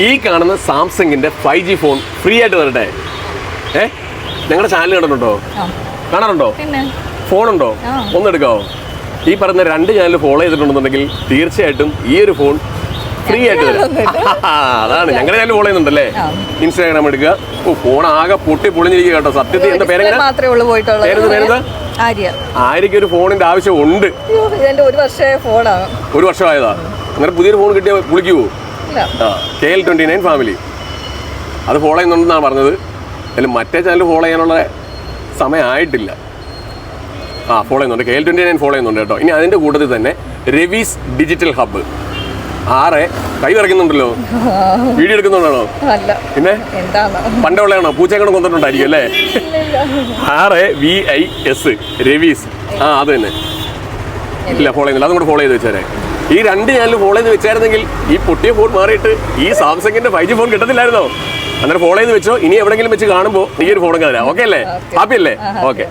ഈ കാണുന്ന സാംസങ്ങിന്റെ ഫൈവ് ജി ഫോൺ ഫ്രീ ആയിട്ട് വരട്ടെ. ഏ? ഞങ്ങളുടെ ചാനൽ കണ്ടിട്ടുണ്ടോ? ആ. കാണാറുണ്ടോ? ഫോൺ ഫോണുണ്ടോ? ഒന്ന് ഒന്നെടുക്കാവോ ഈ പറയുന്ന രണ്ട് ചാനൽ ഫോളോ ചെയ്തിട്ടുണ്ടെന്നുണ്ടെങ്കിൽ തീർച്ചയായിട്ടും ഈ ഒരു ഫോൺ ഫ്രീ ആയിട്ട് തരാം അതാണ്. ഞങ്ങളുടെ ചാനൽ ഫോളോ ചെയ്യുന്നുണ്ടല്ലേ? ഇൻസ്റ്റാഗ്രാം എടുക്കുക. ഓ ഫോൺ ആകെ പൊട്ടി പൊളിഞ്ഞിരിക്കുക കേട്ടോ. സത്യത്തിൽ എന്റെ പേരെങ്ങനെ ആര്യക്ക് ഒരു ഫോണിന്റെ ആവശ്യം ഉണ്ട് ഒരു വർഷമായ ഫോണാണ് ഒരു വർഷമായതാ. അങ്ങനെ പുതിയൊരു ഫോൺ കിട്ടിയാൽ വിളിക്കുവോ? K L twenty nine family. അത് ഫോളോ ചെയ്യുന്നുണ്ടെന്നാണ് പറഞ്ഞത്. അതിൽ മറ്റേ ചാനൽ ഫോളോ ചെയ്യാനുള്ള സമയമായിട്ടില്ല ആ ഫോളോ ചെയ്യുന്നുണ്ട്. K L twenty nine follow ചെയ്യുന്നുണ്ട് കേട്ടോ. ഇനി അതിന്റെ കൂട്ടത്തിൽ തന്നെ രവീസ് ഡിജിറ്റൽ ഹബ്ബ്. ആറെ കൈ വിറയ്ക്കുന്നുണ്ടല്ലോ. വീഡിയോ എടുക്കുന്നുണ്ടാണോ പിന്നെ? പണ്ടുള്ളതാണോ പൂച്ചക്കണ കൊന്നിട്ടുണ്ടായിരിക്കും അല്ലേ? ആറ് വി ഐ എസ് രവീസ്. ആ അത് തന്നെ. ഇല്ല ഫോളോ ചെയ്യുന്നില്ല. അതും കൂടെ ഫോളോ ചെയ്ത് വെച്ചേരെ. ഈ രണ്ട് ചാനൽ ഫോളോ ചെയ്ത് വെച്ചായിരുന്നെങ്കിൽ ഈ പൊട്ടിയ ഫോൺ മാറിയിട്ട് ഈ സാംസങ്ങിന്റെ ഫൈവ് ജി ഫോൺ കിട്ടത്തില്ലായിരുന്നോ? അന്നേരം ഫോളോ ചെയ്ത് വെച്ചോ. ഇനി എവിടെങ്കിലും വെച്ച് കാണുമ്പോൾ ഈ ഒരു ഫോൺ കാണാം ഓക്കെ അല്ലേ? ഹാപ്പി അല്ലേ? ഓക്കെ